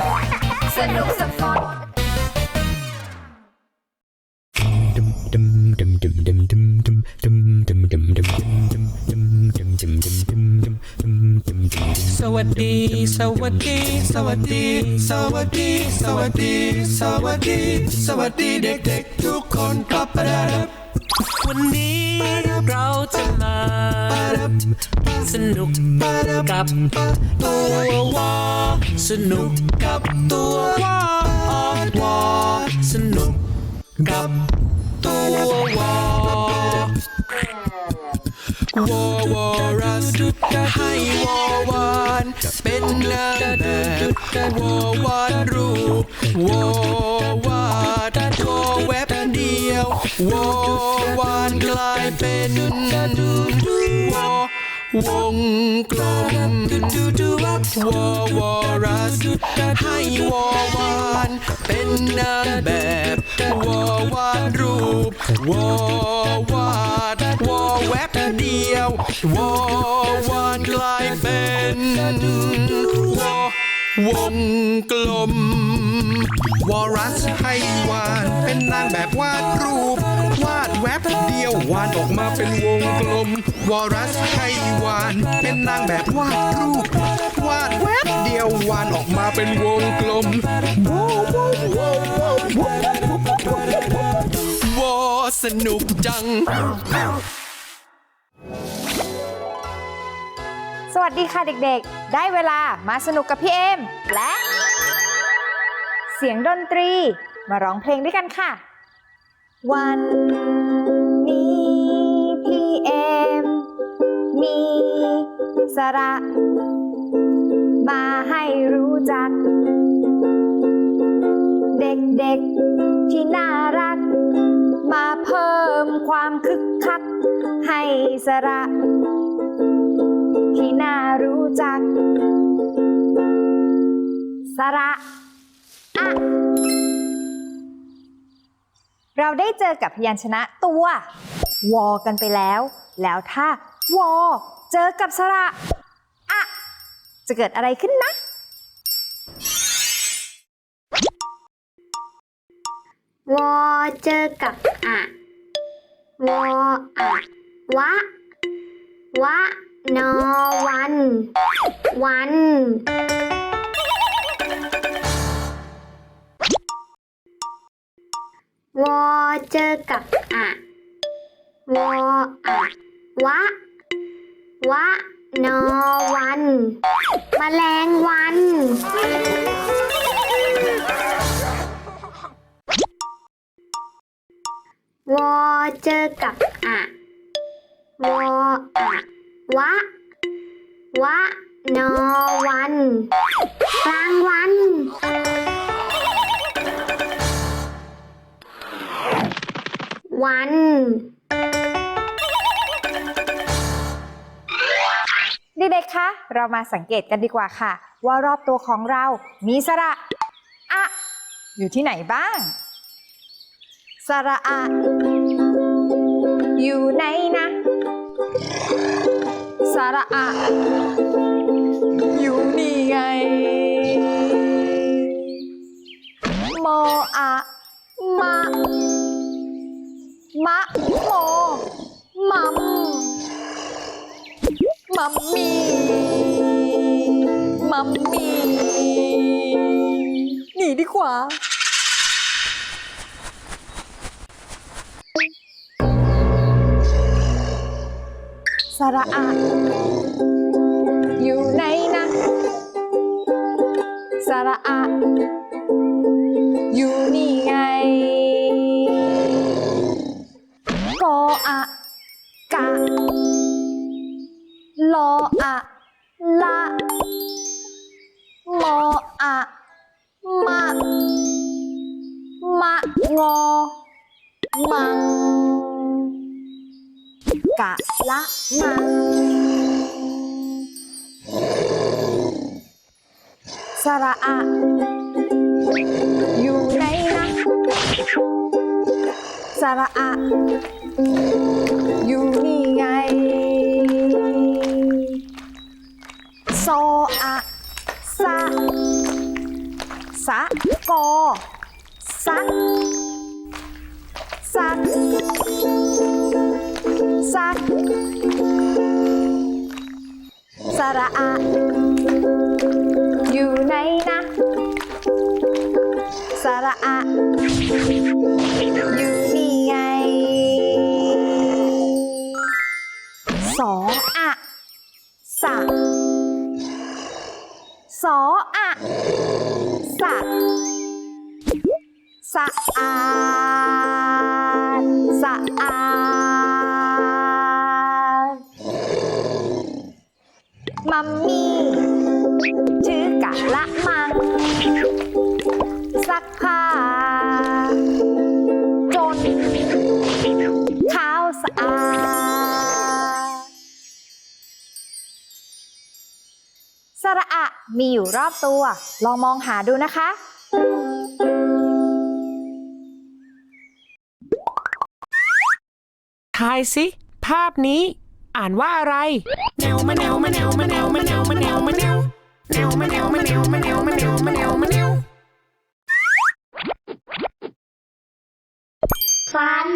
ดสนุกสนนสวัสดี สวัสดี สวัสดี สวัสดี สวัสดี สวัสดี สวัสดีเด็กๆทุกคนครับวันนี้เราจะมา สนุกกับตัววอสนุกกับตัววอวอสนุกกับตัววอวอวอรัสให้วอวานเป็นนางแบบวอวาดรูปวอวาดวอแวบ เดียววอวานกลายเป็นวอวงกลมวอวอรัสให้วอวานเป็นนางแบบวอวาดรูปวอวาดวอแวบเดียววอวานกลายเป็นวอวงกลมวอรัสให้วาน เป็นนางแบบวาดรูป วาดแวบเดียววานออกมาเป็นวงกลม วอรัสให้วาน เป็นนางแบบวาดรูป วาดแวบเดียววานออกมาเป็นวงกลมวอสนุกจัง สวัสดีค่ะเด็กๆ ได้เวลามาสนุกกับพี่เอมและเสียงดนตรี มาร้องเพลงด้วยกันค่ะ วันนี้พี่เอมมีสระ มาให้รู้จัก เด็กๆที่น่ารัก มาเพิ่มความคึกคัก ให้สระ ที่น่ารู้จัก สระอะ เราได้เจอกับพยัญชนะตัววอกันไปแล้ว แล้วถ้าวอเจอกับสระอะจะเกิดอะไรขึ้นนะ วอเจอกับอะวออะวะ วะ นอวัน วัน วอเจอกับอะวออะวะ วะ นอวันแมลงวัน วอเจอกับอะวออะวะ วะ นอวัน กลางวัน วัน เด็กๆ คะ เรามาสังเกตกันดีกว่าค่ะ ว่ารอบตัวของเรามีสระอะอยู่ที่ไหนบ้าง สระอะ อยู่ไหนนะ สระอะ อยู่นี่ไง โมอะมะ มะโมมัมมัมมี่มัมมี่หนีดีกว่า สระอะอยู่ไหนนะ สระอะ ลออะละมออะมะมะงอ มัง กะละมัง สระอะ อยู่ไหนนะสระอะ อยู่นี่ไง กอสักสักสัก สระอะ อยู่ไหนนะ สระอะ อยู่ มัมมี่ชื่อกะละมัง ซักผ้า จนขาวสะอาดสระอะมีอยู่รอบตัว ลองมองหาดูนะคะทายสิ ภาพนี้ อ่านว่าอะไรแนวมะแนวมะแนวมะแนวมะแนวมะแนวมะแนวแนวมะแนวมะแนวมะแนวมะแนวมะแนวมะแนวฟัน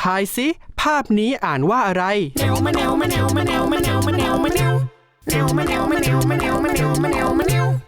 ทายสิภาพนี้อ่านว่าอะไรแนวมะแนวมะแนวมะแนวมะแนวมะแนวมะแนวแนวมะแนวมะแนวมะแนวมะแนวมะแนวมะแนว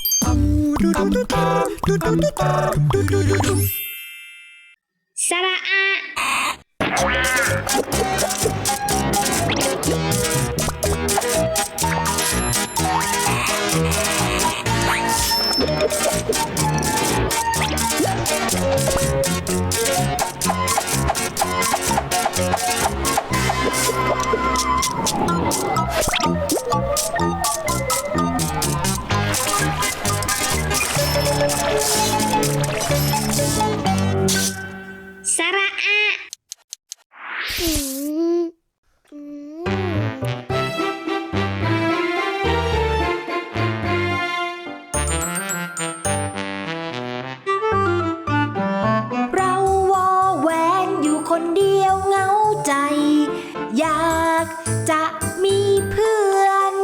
Sarah. เราวอแหวนอยู่คนเดียวเหงาใจ อยากจะมีเพื่อน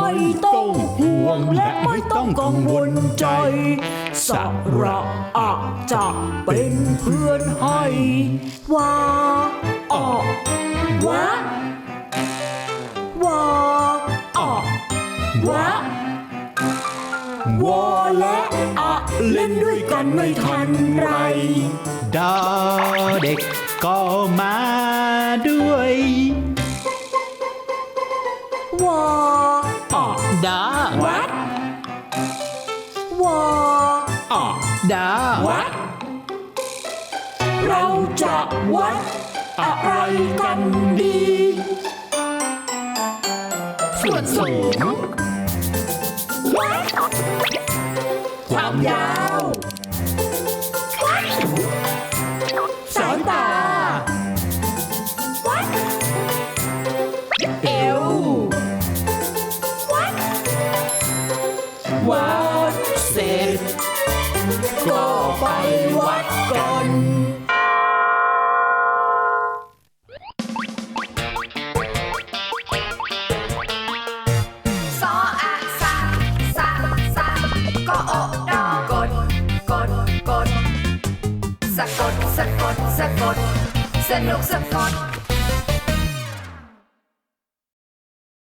ไม่ต้องห่วงและไม่ต้องกังวลใจ สระอะจะเป็นเพื่อนให้ว่าอะวะวาอะวะวอและอะเล่นด้วยกันไม่ทันไร ดอเด็กก็มาด้วย วออดาวัด ดา วัด เราจะวัด อะไรกันดี ส่วนสูงวัดความยาววั Sendung sofort.